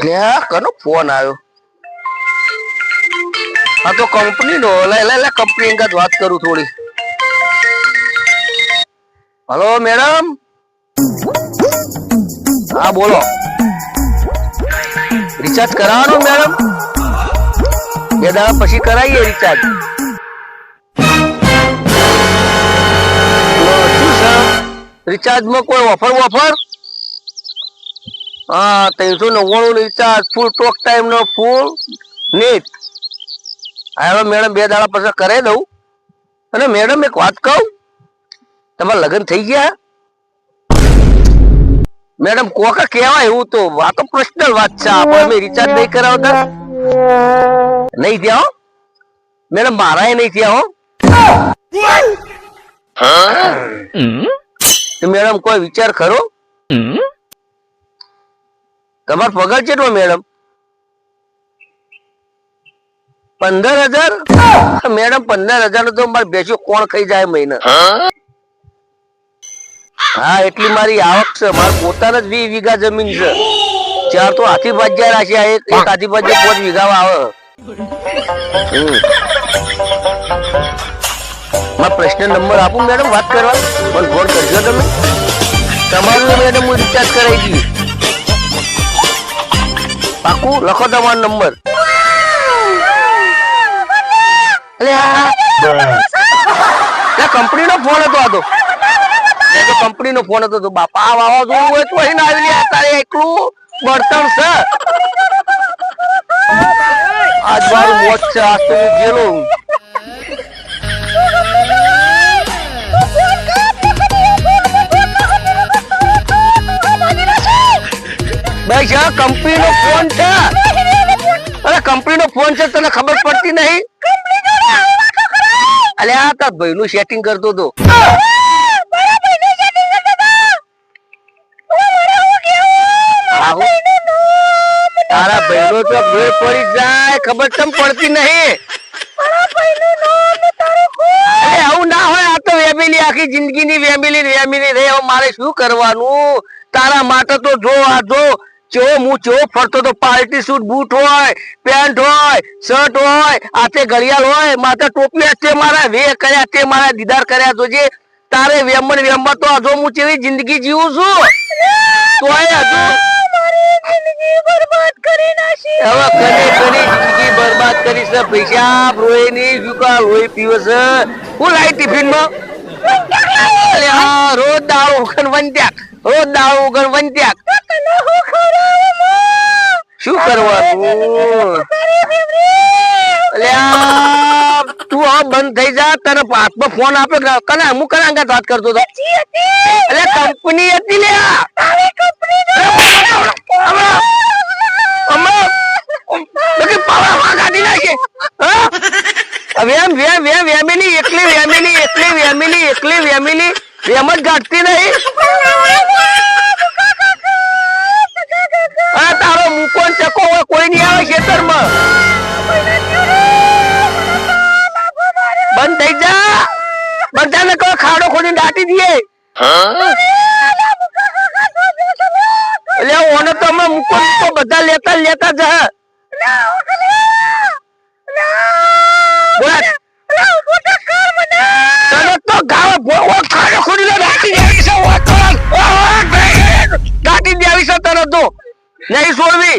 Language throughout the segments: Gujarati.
કનો ફોન આવ્યો? આ તો કંપની નો લે લે લે, કંપની અંગત વાત કરું થોડી. Hello, madam? હા, બોલો. રિચાર્જ કરાવવાનું મેડમ? બે દાડા પછી કરાવીએ રિચાર્જ રિચાર્જમાં કોઈ ઓફર ઓફર હા ત્રણસો નવ્વાણું રિચાર્જ ફૂલ ટોક ટાઈમ નો ફૂલ નેટ હવે મેડમ બે દાડા પછી કરાવી દઉં. અને મેડમ એક વાત કહું. તમારા લગ્ન થઈ ગયા? મેડમ કોકા કહેવાય એવું તો આ તો પર્સનલ વાત છે આપણે અમે રિચાર્જ નહીં કરાવતા. નહીં થયા હો. મેડમ મારા નહીં થયા હો. મેડમ કોઈ વિચાર ખરો? તમારો પગાર કેટલો મેડમ? પંદર હજાર મેડમ પંદર હજાર નો તો મારે બેસ્યો. કોણ ખાઈ જાય મહિના? હા, એટલી મારી આવક છે. મારે પોતાના જ વીસ વીઘા જમીન છે. ચાર તો હાથી ભાજ્યા રાખ્યા. એક એક હાથી ભાજ્યા પાંચ વીઘા આવે. મારો પ્રશ્ન નંબર આપું, મેડમ, વાત કરવા પણ ફોન કરજો તમે. તમારું મેડમ, હું રિચાર્જ કરાવી દઈશ. પાકું લખો તમારો નંબર કંપની નો ફોન હતો આ તો કંપની નો ફોન હતો બાપા વાવા જોવું હોય તો અહીં આવી લે તારે એકલું બળતણ છે આજ મારું મોત છે આજ તો હું ગયેલો છે કંપની નો ફોન છે. અરે કંપની નો ફોન છે, તને ખબર પડતી નહીં? અલે, આ તાર ભાઈ નું સેટિંગ કરતો હતો. તારા ભાઈ નો તો ભેળ પડી જાય, ખબર તમ પડતી નહીં? આવું ના હોય, આ તો વેમિલી, આખી જિંદગીની વેમિલી વેમિલી રે મારે શું કરવાનું? તારા માટે તો જો, આ જો ચો હું ચો ફરતો તો પાર્ટી સૂટ બૂટ હોય પેન્ટ હોય શર્ટ હોય આતે ઘડિયાળ હોય માથે ટોપી તે મારા વે કર્યા તે મારા દીદાર કર્યા જોજે તારે વેમણ વેમમાં તો હજુ હું ચેવી જિંદગી જીવું છું. તોય હજુ હવે કરી કરી જિંદગી બરબાદ કરી છે પૈસા રોયની જુકા લોહી પીવે છે હું લાઈ ટિફિનમાં રોજ દાળ ઉગણ વંત્યાક રોજ દાળ ઉગણ વંત્યાક શું કરવાનું આ તું હવે બંધ થઈ જા તને હાથમાં ફોન આપે કને હું કને અંગાત વાત કરતો હતો એટલે કંપની હતી લે આ. હમણાં- હમણાં બાકી પાવરમાં કાઢી નાખે હા? વેમ વેમ વેમ વેમિની એકલી વેમિની એકલી વેમિની એકલી વેમિની વેમ જ ગાંઠતી નહીં એટલે ઓને તો મૂકો બધા લેતા લેતા જ દાટી દેવી છે તને તો. નહીં છોડવી.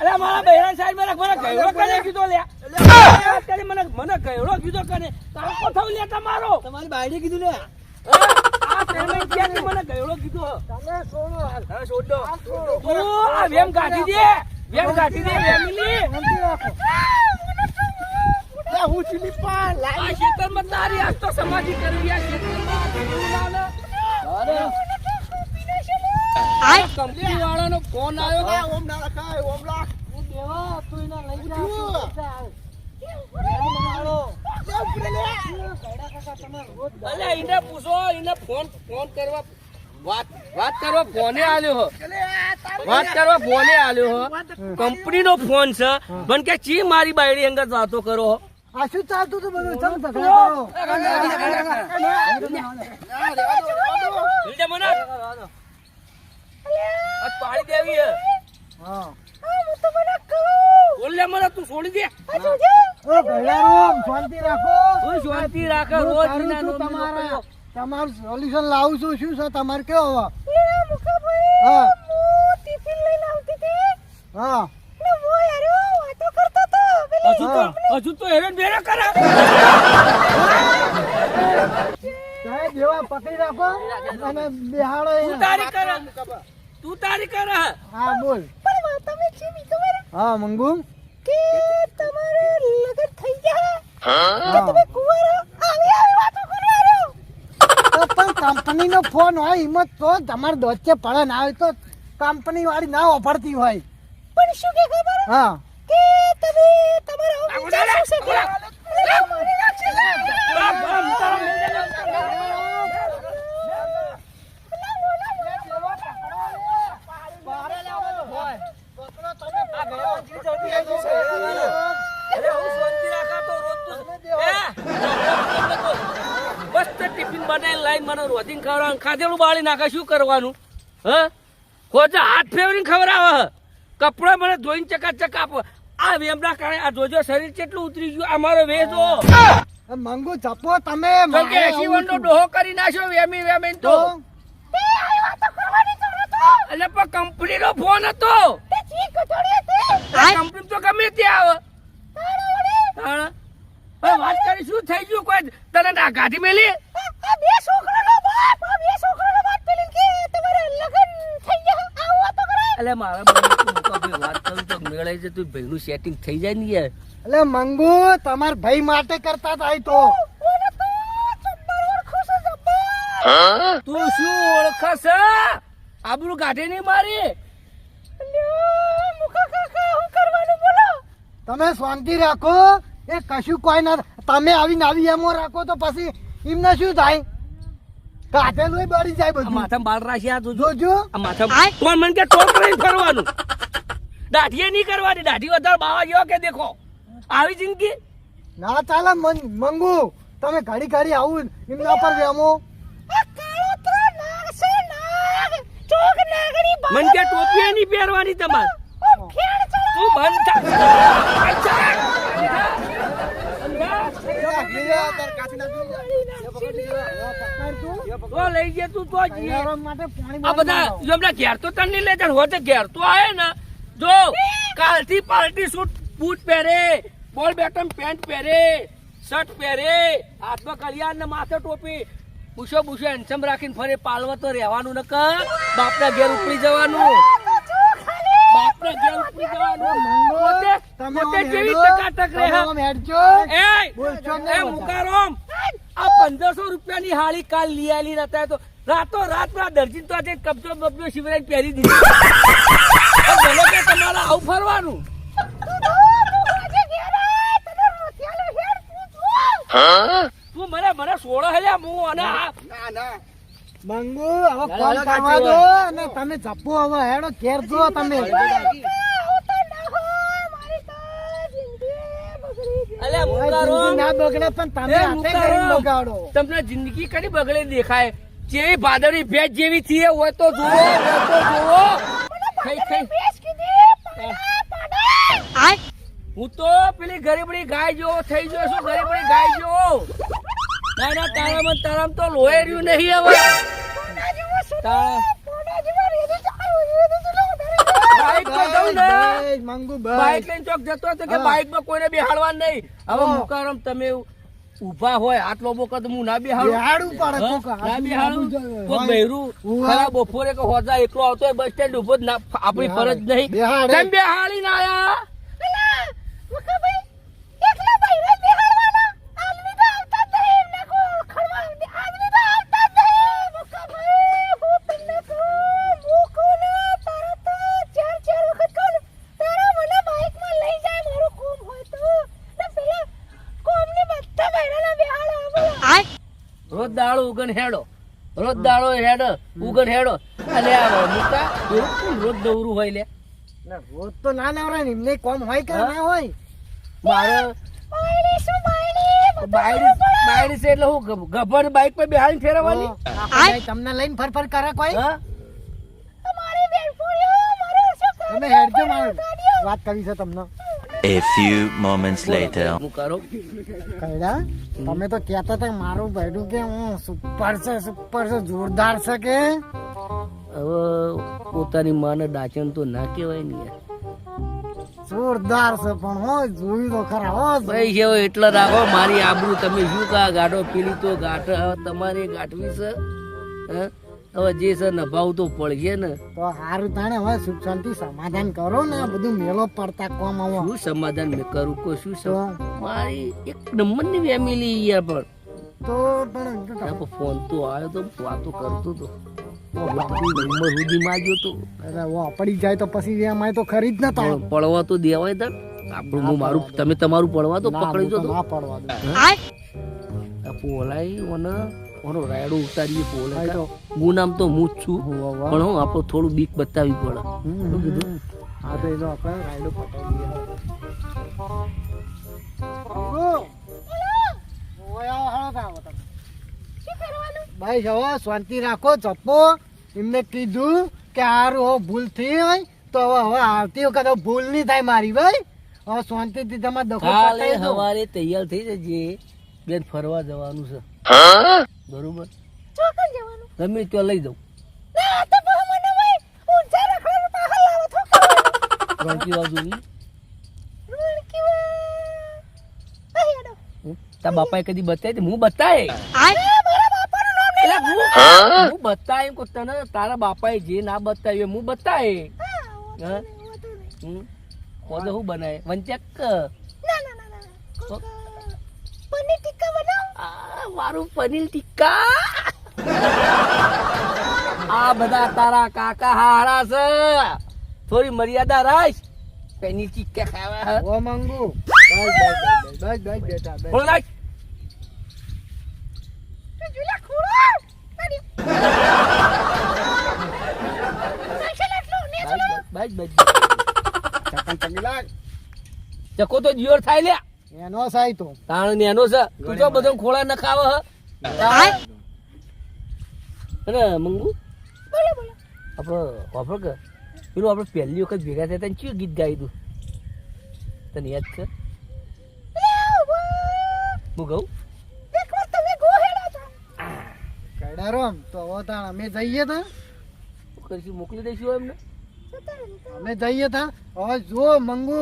અરે મારા બહેરા સાહેબ મને મને કરે કીધો લે. અત્યારે મને મને કહેરો કીધો કરે. તારો થાવ લે તમારો? તમારી બાયડી કીધું લે. આ પેમેન્ટ ક્યાં મને ગયડો કીધો? તમે છોડ દો છોડો. આ વેમ કાઢી દે. વેમ કાઢી દે વેમિલી હું ચીલી પાન આ લાવી. ખેતરમાં તારી આજ તો આ કેવું અરે. આ કંપની વાળાનો ફોન આવ્યો ઓમ ના રખાય, ઓમ. દેવા તું એને લઈ જા પૂછો એને ફોન ફોન કરવા વાત વાત કરવા ફોને આલ્યો હો વાત કરવા ફોને આલ્યો હો કંપનીનો ફોન છે પણ કે ચી મારી બાયડી અંગત વાતો કરો હો આ શું ચાલતું હતું બધું ચમ ઝઘડા કરો? પાડી દેવી હા. બોલ લે મને તું છોડી દે. ઓ ભૈયારામ, શાંતિ રાખો. તું શાંતિ રાખ રોજ કરું વિના તમારા. તમારું સોલ્યુશન લાવું છું. શું છે? તમારે કેવો હવે હા. હા હજુ તો હજુ તો હેરાન બેરા કરે. સાહેબ જેવા પકડી રાખો. અને બિહાડો તું તારી કરે. તું તારી કરે હા. બોલ. હા મંગુ. હા. તો પણ કંપની નો ફોન હોય હિંમત તો તમારે દોચે પડે ના હોય તો કંપની વાળી ના ઓફરતી હોય. પણ શું હા. તમે અરે હું શાંતિ રાખા તો રોજ તો હે? મસ્ત ટિફિન બનાવીને રોધીને ખવડાવવાનું ખાધેલું બાળી નાખે શું કરવાનું? હ? ખોજે હાથ ફેવરીને ખવડાવે. કપડા મને ધોઈને ચકાચક આપો. આ વેમના કારણે આ જોજો શરીર કેટલું ઉતરી ગયું. આ મારો વેચો મંગુ જપો તમે કે મારે એસી આવું વનનો છું. ડોહો કરી નાખ્યો વેમી વેમી તો. તો? એટલે પણ કંપનીનો ફોન હતો. આ કંપની તો ગમે તે આવે. હવે વાત કરી શું થઈ ગયું? કોઈ તને ના ગાડી મેલી બે મારા ભાઈ વાત કરું તો મેળે છે તું ભાઈનું સેટિંગ થઈ જાય ને યાર. એટલે મંગુ તમાર ભાઈ માટે કરતા થાય તો. તું શું ઓળખસ આબરું ગાઢે નહીં મારી? તમે શાંતિ રાખો એ કશું કોઈ ના તમે આવીને આવી એમો રાખો તો પછી એમને શું થાય? કાઢેલું બળી જાય બધું માથામાં બાળ રાખ્યા તું જો જોજો આ માથા તો મને કે ટોપ કરીને ફરવાનું દાઢીએ નહીં કરવાની દાઢી વધારે બાવા જેવા કે દેખો આવી જિંદગી ના ચાલે મન- મંગુ તમે ઘડી ઘડી આવું એમના પર વેમો મને કે ટોપી નહીં પહેરવાની તમારે તું બંધ થા તો લઈ જે તું તો જઈએ. માટે પાણી આ બધા જો ઘેર તો તને નહીં લઈ જાય ઘેર તો આયે ને. જો કાલથી પાર્ટી સૂટ બૂટ પહેરે બોલ બેટમ પેન્ટ પહેરે શર્ટ પહેરે હાથમાં કલિયાણ ને માથે ટોપી. બુશો બુશો હેન્ડસમ રાખીને ફરે પાલવા તો રહેવાનું ન કર બાપના ઘેર ઉપડી જવાનું. બાપના ઘેર ઉપડી જવાનું. પોતે તમે પોતે આમ કેવી ટકાટક રહે એ બોલશો નહીં એ મુકારોમ. આ પંદરસો રૂપિયાની હાળી કાલ લઈ આલી હતા તો રાતો રાત પેલા દરજી તો આજે કબજો બબજો શિવરાજ પહેરી દીધી. ભલે કે તમારે આવું ફરવાનું. તું મને મને સોળો હલ્યા હું અને આ મંગુ હવે કોલ કરવા દો અને તમે જપ્પો હવે હેડો ઘેર જો તમે. અલ્યા જિંદગી ના બગડે પણ તમે એ કરીને બગાડો. તમને જિંદગી કડી બગડે દેખાય. જેવી ભાદરી ભેજ જેવી થી હોય તો જુઓ તો જુઓ. ખાઈ ખાઈ. હું તો પેલી ગરીબડી ગાય જેવો થઈ ગયો છું ગરીબડી ગાય જેવો. ના ના તારામાં તારામાં તો લોહી રહ્યું નહીં હવે. તારા- બાઈક પર જવું ને? બસ, બાઈક લઈને ચોક જતો હતો કે બાઈકમાં કોઈને બેહાડવા નહીં. હવે. મુકારમ તમે ઊભા હોય આટલો વખત હું ના બેહાડું. ના બેહાડું. હોય. બહેરું ખરા બપોરે કે હોજા એકલો આવતો હોય બસ સ્ટેન્ડ ઊભો જ ના આપણી ફરજ. નહીં. બેહાડી. ના આયા? ઉગન હેડો. રોજ દાડો હેડ ઉગન હેડો. આ મુકા રોજ દવરું હોય લે. રોજ તો ના નવરાય ને એમને કોમ હોય કે ના હોય? મારે બાયડી બાયડી? છે એટલે હું ગભર બાઈક પર બેહાડીને ફેરવવાની? તમને લઈને ફરફર ફર કરે કોઈ? હા. તમે હેડજો મારો. વાત કરી છે તમને. A few moments later. હું કરો? કઈડા તમે તો કહેતા હતા મારું ભાઈડું કે હું સુપર છે સુપર છે જોરદાર છે કે? હવે પોતાની માને ડાચન તો ના કહેવાય ને જોરદાર છે પણ હો જોઈ તો ખરા હો ભાઈ છે હવે એટલે રાખો મારી આબરૂ તમે શું કા ગાડો પેલી તો ગાંઠ હવે તમારે ગાંઠવી છે હે? હવે જે છે નભાવું તો પડશે ને. તો સારું તાણે હવે સુખ શાંતિ સમાધાન કરો ને આ બધું મેળો પડતા કોમ આવો. શું સમાધાન મેં કરું કો શું છે મારી એક નંબરની ફેમિલી યાર પણ. તો પણ ના, ફોન તો આવ્યો તો વાતો કરતો તો. નંબર સુધી માંગ્યો તો. અરે વો પડી જાય તો પછી એમાં તો ખરી જ નતો પણ પડવા તો દેવાય તક આપણું હું મારું તમે તમારું પડવા તો પકડી તો ના પડવા દો આ પોલાઈ ઓનો રાયડો ઉતારીએ હા, તો. નામ તો હું જ છું. પણ હું આપણું થોડું બીક બતાવી પડે. કીધું? હા તો એનો આપણે રાયડો પટાવી. ભાઈ હવે શાંતિ રાખો ચપ્પો એમને કીધું કે હો ભૂલ થઈ હોય તો હવે હવે આવતી વખત ભૂલ નહીં થાય મારી ભાઈ. હવે શાંતિથી તમારે દખો કાલે સવારે તૈયાર થઈ જજે. બેન ફરવા જવાનું છે. બરોબર. તમે તો લઈ જાઉં. રોણકી? તારા બાપાએ કદી બતાય હું બતાય હું હું? બતાય એમ કહું તને તારા બાપાએ જે ના બતાવ્યું હું બતાય હા? ખોદે હું બનાય વંચક. આ મારું પનીર ટિક્કા. આ બધા તારા કાકા હારા છે. થોડી મર્યાદા રાખ. પનીર ટિક્કા ખાવા હે. ઓ મંગુ. બસ બસ બસ બેટા. ચકો તો જીવર થાય લે એનો સાઈ તો. તાણ નેનો છે. તું જો બધો ખોળા ન ખાવ હ. અને મંગુ? આપણો વાપર કે? પેલું આપણે પહેલી વખત ભેગા થયા તને કયું ગીત ગાઈ દઉં તને યાદ છે? હું કહું કડારોમ તો હવે તાણ અમે જઈએ તા. કરીશું? મોકલી દઈશું એમને? અમે જઈએ તા. હવે જો મંગુ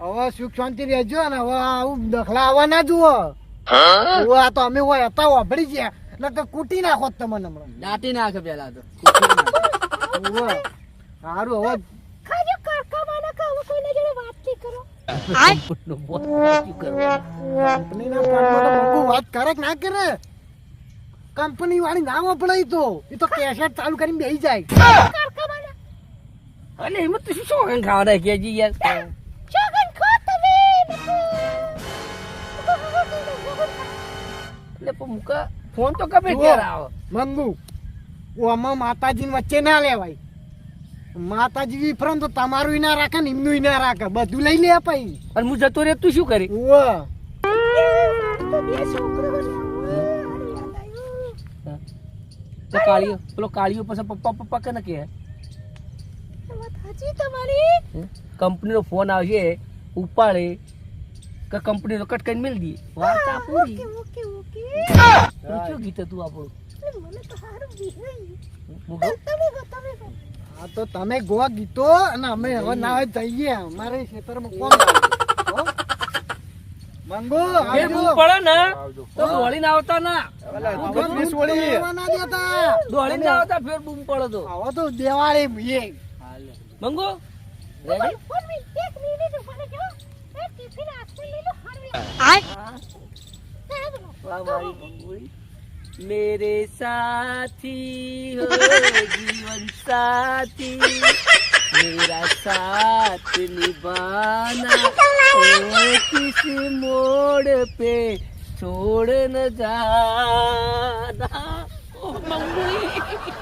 હવે સુખ શાંતિ રહેજો ને હવે આવું દખલા આવવા ના જુઓ. આ તો અમે હોય હતા વાપરી ગયા. એટલે કૂટી નાખો તમને હમણાં. દાટી નાખે પેલા તો. સારું હવે કંપનીનો બોસ શું કરવાનું? કંપનીના પાર્ટમાં તો મંગુ વાત કરે ના કરે. કંપની વાળી ના વપરાય તો. એ તો કેસેટ ચાલુ કરીને બેસી જાય. અને એમાં તો શું ખાવા યાર. એટલે મુકા ફોન તો કમે ત્યારે આવે. મંગુ ઓમાં માતાજી વચ્ચે ના લેવાય. માતાજી વિફરમ તો તમારું ના રાખે ને એમનું ના રાખે. બધું લઈ લે પછી. અને હું જતો રે તું શું કરી? ઓ કાળીઓ પેલો કાળીઓ પછી પપ્પા પપ્પા કે કે કંપનીનો ફોન આવશે ઉપાડે કે કંપનીનો કટ કરીને દઈએ વાર્તા પૂરી. તું શું ગીત હતું આપણું? હું તો તમે ગોવા ગીતો અને અમે હવે ના હોય જઈએ. અમારે ખેતરમાં. હો? મંગુ પડે ને તો દોડીને આવતા ના. ના દેતા દોડીને આવતા ફેર બૂમ પડે તો. આવો તો દિવાળી મંગુ રેડી मेरे साथी हो जीवन साथी मेरा साथ निभाना ओ किसी मोड़ पे छोड़ न जाना ओ मंगुई